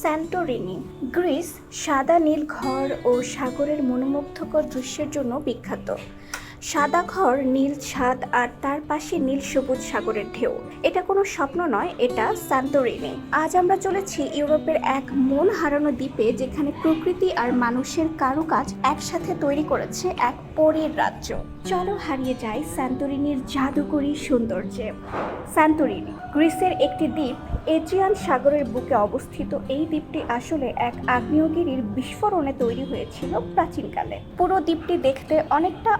Santorini Greece সাদা নীল ঘর ও সাগরের মনোমুগ্ধকর দৃশ্যের জন্য বিখ্যাত। সাদা ঘর, নীল ছাদ আর তার পাশে নীল সবুজ সাগরের ঢেউ। এটা কোনো স্বপ্ন নয়, এটা স্যান্টোরিনি আজ আমরা চলেছি ইউরোপের এক মন হারানো দ্বীপে যেখানে প্রকৃতি আর মানুষের কারুকাজ একসাথে তৈরি করেছে এক পরের রাজ্য। চলো হারিয়ে যাই স্যান্টোরিনির জাদুকরী সৌন্দর্যে। স্যান্টোরিনি গ্রিসের একটি দ্বীপ এজিয়ান সাগরের বুকে অবস্থিত। এই দ্বীপটি আসলে এক আগ্নেয়গিরির বিস্ফোরণে তৈরি হয়েছিল প্রাচীনকালে। পুরো দ্বীপটি দেখতে অনেকটা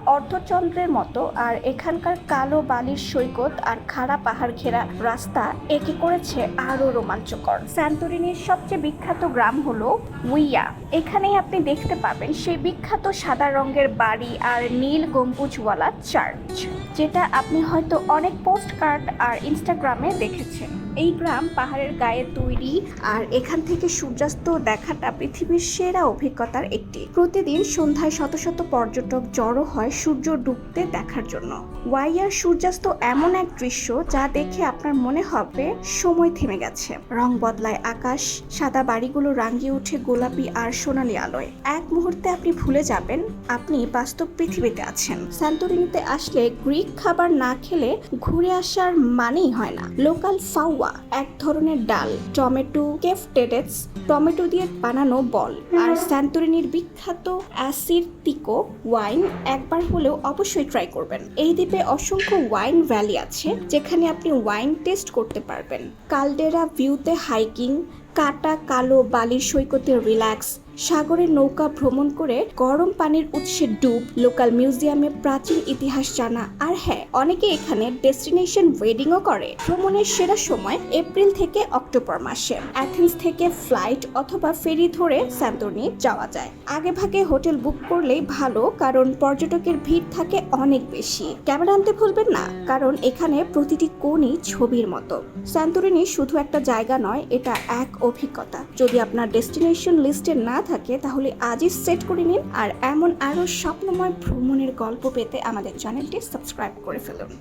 অর্ধচন্দ্রের মতো আর এখানকার কালো বালির সৈকত আর খাড়া পাহাড় ঘেরা রাস্তা একে করেছে আরও রোমাঞ্চকর। স্যান্টোরিনির সবচেয়ে বিখ্যাত গ্রাম হলো উইয়া। এখানেই আপনি দেখতে পাবেন সেই বিখ্যাত সাদা রঙের বাড়ি আর নীল গম্বুজওয়ালা চার্চ, যেটা আপনি হয়তো অনেক পোস্ট কার্ড আর ইনস্টাগ্রামে দেখেছেন। এই গ্রাম পাহাড়ের গায়ে তৈরি, আর এখান থেকে সূর্যাস্ত দেখাটা পৃথিবীর সেরা অভিজ্ঞতার একটি। প্রতিদিন সন্ধ্যায় শত শত পর্যটক জড়ো হয় সূর্য ডুবতে দেখার জন্য। ওয়াইয়ার সূর্যাস্ত এমন এক দৃশ্য যা দেখে আপনার মনে হবে সময় থেমে গেছে। রং বদলায় আকাশ, সাদা বাড়িগুলো রাঙিয়ে ওঠে গোলাপি আর সোনালি আলোয়। এক মুহূর্তে আপনি ভুলে যাবেন, আপনি বাস্তব পৃথিবীতে আছেন। স্যান্টোরিনিতে আসলে গ্রিক খাবার না খেলে ঘুরে আসার মানেই হয় না। লোকাল ফাউয়া এক ধরনের ডাল, টমেটো কেফটেডেটস টমেটো দিয়ে বানানো বল আর স্যান্তরিনির বিখ্যাত অ্যাসির তিকো ওয়াইন একবার হলেও অবশ্যই ট্রাই করবেন। এই দ্বীপে অসংখ্য ওয়াইন ভ্যালি আছে যেখানে আপনি ওয়াইন টেস্ট করতে পারবেন। কালডেরা ভিউতে হাইকিং, কাটা কালো বালির সৈকতে রিল্যাক্স সাগরের নৌকা ভ্রমণ করে গরম পানির উৎসে ডুব লোকাল মিউজিয়ামে প্রাচীন ইতিহাস জানা। আর হ্যাঁ অনেকে এখানে ডেস্টিনেশন ওয়েডিংও করে। ভ্রমণের সেরা সময় এপ্রিল থেকে অক্টোবর মাসে। অ্যাথেন্স থেকে ফ্লাইট অথবা ফেরি ধরে স্যান্তনি যাওয়া যায়। আগে ভাগে হোটেল বুক করলেই ভালো, কারণ পর্যটকের ভিড় থাকে অনেক বেশি। ক্যামেরা আনতে ভুলবেন না, কারণ এখানে প্রতিটি কোণই ছবির মতো। স্যান্তরিনি শুধু একটা জায়গা নয়, এটা এক অভিজ্ঞতা। যদি আপনার ডেস্টিনেশন লিস্টে না থাকে, তাহলে আজই সেট করে নিন আর এমন আরও স্বপ্নময় ভ্রমণের গল্প পেতে আমাদের চ্যানেলটি সাবস্ক্রাইব করে ফেলুন।